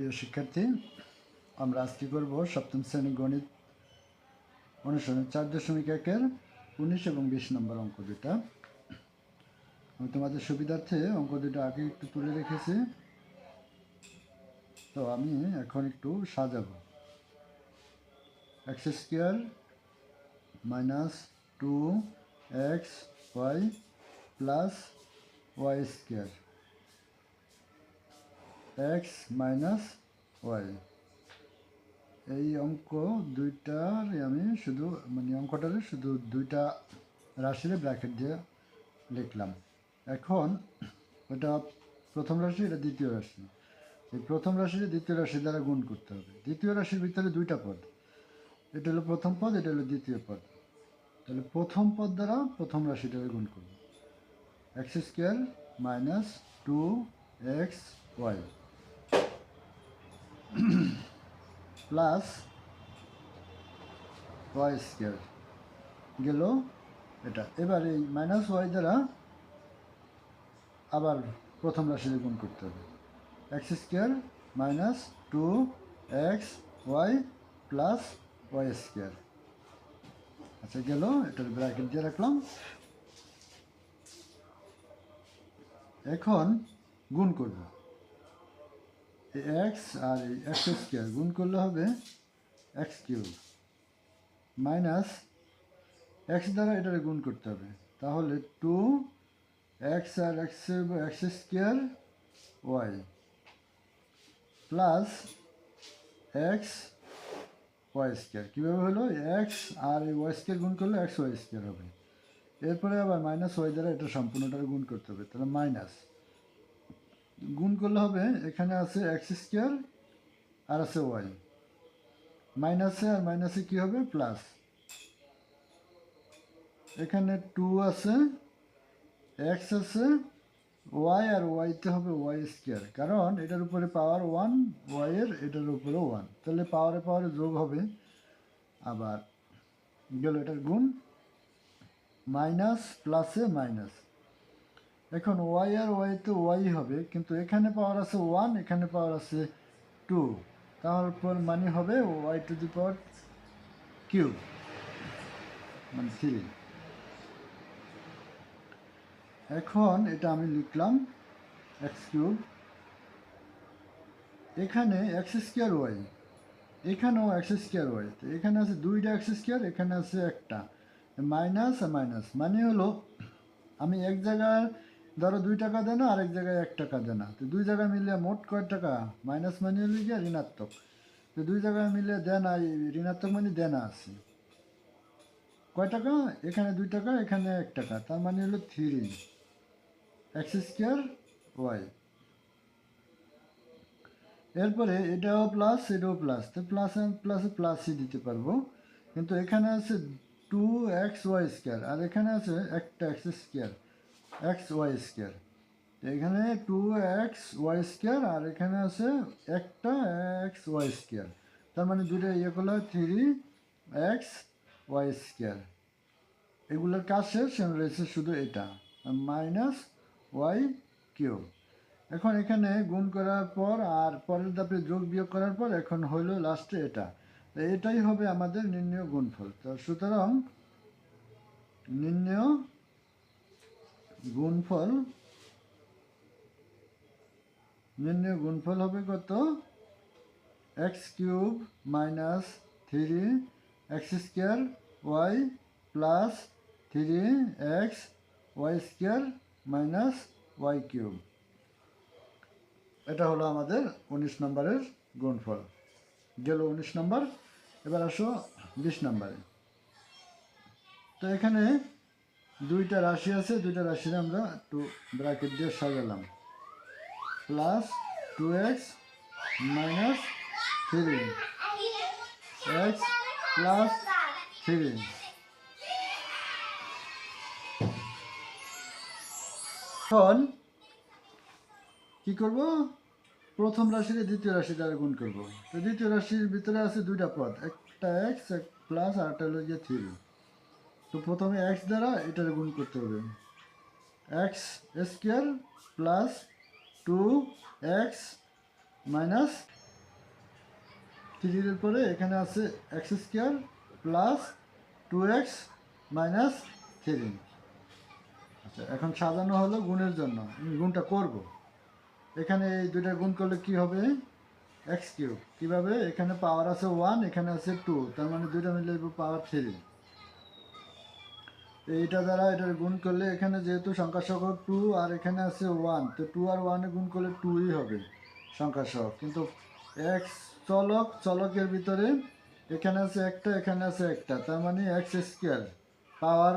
প্রিয় শিক্ষার্থী, আমরা আজকে করব সপ্তম শ্রেণি গণিত অনুসরণ চার দশমিক একের উনিশ এবং বিশ নম্বর অঙ্ক দুটা আমি তোমাদের সুবিধার্থে অঙ্ক দুটো আগে একটু তুলে রেখেছি। তো আমি এখন একটু সাজাবো। X square minus two x y plus y square. X minus y এই অঙ্ক দুইটার আমি শুধু মানে অঙ্কটারে শুধু দুইটা রাশির ব্র্যাকেট দিয়ে লিখলাম। এখন ওটা প্রথম রাশি, এটা দ্বিতীয় রাশি। এই প্রথম রাশিকে দ্বিতীয় রাশি দ্বারা গুণ করতে হবে। দ্বিতীয় রাশির ভিতরে দুইটা পদ। এটা হলো প্রথম পদ, এটা হলো দ্বিতীয় পদ। তাহলে প্রথম পদ দ্বারা প্রথম রাশিটাকে গুণ করব। X square minus two x y plus y square গেল এটা। এবার এই মাইনাস ওয়াই দ্বারা আবার প্রথম রাশিতে গুণ করতে হবে। X square minus two x y plus y square আচ্ছা গেল, এটার ব্র্যাকেট দিয়ে রাখলাম। এখন গুণ করব। এক্স আর এই এক্স স্কোয়ার গুণ করলে হবে এক্স কিউব। মাইনাস এক্স দ্বারা এটারে গুণ করতে হবে। তাহলে টু এক্স আর x x square y plus x y square. কীভাবে হলো? এক্স আর এই ওয়াই স্কোয়ার গুণ করলে এক্স ওয়াই স্কোয়ার হবে। এরপরে আবার মাইনাস ওয়াই দ্বারা এটা সম্পূর্ণটার গুণ করতে হবে। তাহলে মাইনাস গুণ করলে হবে, এখানে আছে এক্স স্কোয়ার আর আছে ওয়াই মাইনাসে আর মাইনাসে কী হবে? প্লাস এখানে টু আছে এক্স আছে ওয়াই আর ওয়াইতে হবে ওয়াই স্কোয়ার কারণ এটার উপরে পাওয়ার ওয়ান ওয়াইয়ের এটার উপরে ওয়ান তাহলে পাওয়ারে পাওয়ারে যোগ হবে। আবার গেল এটার গুণ মাইনাস প্লাসে মাইনাস এখন ওয়াই আর ওয়াইতে ওয়াই হবে, কিন্তু এখানে পাওয়ার আছে ওয়ান এখানে পাওয়ার আছে টু তারপর মানে হবে y to the power cube মানে থ্রি এখন এটা আমি লিখলাম এক্স কিউব এখানে এক্স স্কোয়ার ওয়াই এখানেও এক্স স্কোয়ার ওয়াই তো এখানে আছে দুইটা এক্স স্কোয়ার এখানে আছে একটা মাইনাস আর মাইনাস মানে হলো আমি এক জায়গায় ধরো দুই টাকা দেয় না, আরেক জায়গায় এক টাকা দেয় না। তো দুই জায়গায় মিলে মোট কয় টাকা? মাইনাস মানে হলো গিয়ে ঋণাত্মক। তো দুই জায়গায় মিলে দেয় না ঋণাত্মক মানে দেয় না আছে। কয় টাকা? এখানে দুই টাকা, এখানে এক টাকা। তার মানে হলো থ্রি এক্স স্কোয়ার ওয়াই এরপরে এটাও প্লাস এটাও প্লাস তো প্লাস প্লাসে প্লাসই দিতে পারব। কিন্তু এখানে আছে টু এক্স ওয়াই স্কোয়ার আর এখানে আছে একটা x square x y square এখানে টু এক্স ওয়াই স্কোয়ার আর এখানে আছে একটা এক্স ওয়াই স্কোয়ার তার মানে দুটো ইয়ে করলে থ্রি এক্স ওয়াই স্কোয়ার এগুলোর কাজ শেষ রয়েছে শুধু এটা মাইনাস ওয়াই কিউব এখন এখানে গুণ করার পর আর পরের ধাপে যোগ বিয়োগ করার পর এখন হইল লাস্টে এটা। এটাই হবে আমাদের নির্ণয় গুণফল। তো সুতরাং নির্ণয় গুণফল? নির্ণয় গুণফল হবে কত? X cube minus three x square y plus three x y square minus y cube. এটা হলো আমাদের উনিশ নম্বরের গুণফল। গেল উনিশ নম্বর। এবার আসো বিশ নম্বরে। তো এখানে দুইটা রাশি আছে, দুইটা রাশির আমরা একটু ব্র্যাকেট দিয়ে সাজালাম। Plus two x minus three x plus three এখন কি করব? প্রথম রাশিকে দ্বিতীয় রাশি দ্বারা গুণ করব। তো দ্বিতীয় রাশির ভিতরে আছে দুইটা পদ, একটা এক্স এক প্লাস আর একটা হলো গিয়ে থ্রি তো প্রথমে এক্স দ্বারা এটার গুণ করতে হবে। X square plus two x minus থ্রির পরে এখানে আছে x square plus two x minus three আচ্ছা এখন সাজানো হলো গুণের জন্য। আমি গুণটা করব। এখানে এই দুইটা গুণ করলে কি হবে? এক্স কিউব কীভাবে? এখানে পাওয়ার আছে ওয়ান এখানে আছে টু তার মানে দুইটা মিলে পাওয়ার থ্রি এইটা দ্বারা এটার গুণ করলে এখানে যেহেতু সংখ্যা সহগ টু আর এখানে আছে ওয়ান তো টু আর ওয়ানে গুণ করলে টুই হবে সংখ্যা সহগ কিন্তু এক্স চলক, চলকের ভিতরে এখানে আছে একটা, এখানে আছে একটা, তার মানে এক্স স্কোয়ার পাওয়ার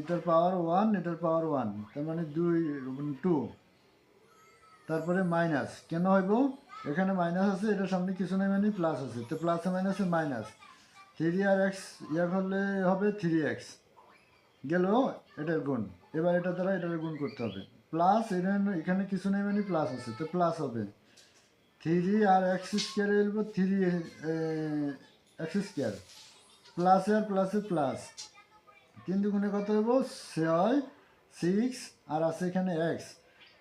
এটার পাওয়ার ওয়ান এটার পাওয়ার ওয়ান তার মানে দুই টু তারপরে মাইনাস কেন হইব? এখানে মাইনাস আছে, এটার সামনে কিছু নেই মানে প্লাস আছে, তো প্লাসে মাইনাসে মাইনাস থ্রি আর এক্স ইয়া করলে হবে থ্রি এক্স গেল, এটার গুণ। এবার এটা দ্বারা এটার গুণ করতে হবে। প্লাস এখানে এখানে কিছু নেই মানে প্লাস আছে, তো প্লাস হবে। থ্রি আর এক্স স্কোয়ার এলব থ্রি এক্স স্কোয়ার প্লাস আর প্লাসে প্লাস তিন দুগুণে কত হইব ছয় সিক্স আর আছে এখানে এক্স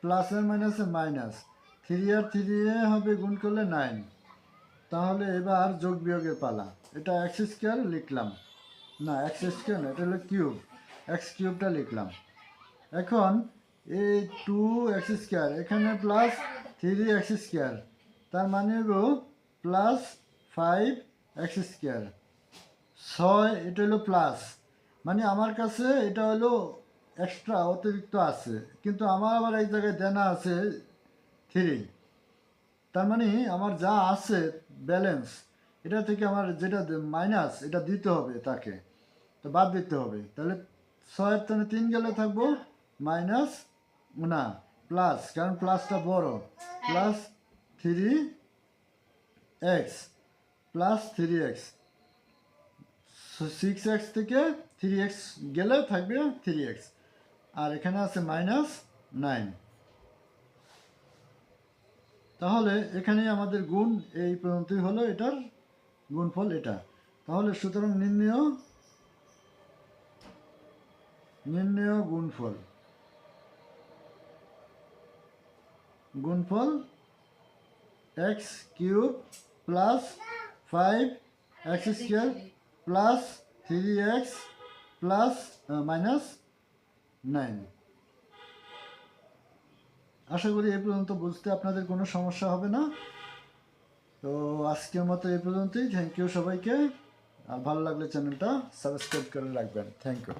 প্লাস আর মাইনাসে মাইনাস থ্রি আর থ্রি হবে গুণ করলে নাইন তাহলে এবার যোগ বিয়োগের পালা। এটা এক্স স্কোয়ার লিখলাম। না এক্স স্কোয়ার না, এটা হলো কিউব এক্স কিউবটা লিখলাম। এখন এই টু এক্স স্কোয়ার এখানে প্লাস থ্রি এক্স স্কোয়ার তার মানে হলো প্লাস ফাইভ এক্স স্কোয়ার ছয়, এটা হলো প্লাস মানে আমার কাছে এটা হলো এক্সট্রা অতিরিক্ত আছে, কিন্তু আমার আবার এই জায়গায় দেনা আছে থ্রি তার মানে আমার যা আছে ব্যালেন্স এটা থেকে আমার যেটা মাইনাস এটা দিতে হবে তাকে, তো বাদ দিতে হবে। তাহলে ছয়ের টানে তিন গেলে থাকব মাইনাস না প্লাস কারণ প্লাসটা বড়। Plus three x plus three x six x থেকে থ্রি এক্স গেলে থাকবে থ্রি এক্স আর এখানে আছে মাইনাস নাইন তাহলে এখানে আমাদের গুণ এই পর্যন্তই হলো, এটার গুণফল এটা। তাহলে সুতরাং নির্ণয় নির্ণয় গুণফল। গুণফল x cube plus five x square plus three x plus minus nine. আশা করি এ পর্যন্ত বুঝতে আপনাদের কোনো সমস্যা হবে না। তো আজকের মতো এ পর্যন্তই। থ্যাংক ইউ সবাইকে। আর ভালো লাগলে চ্যানেলটা সাবস্ক্রাইব করে রাখবেন। Thank you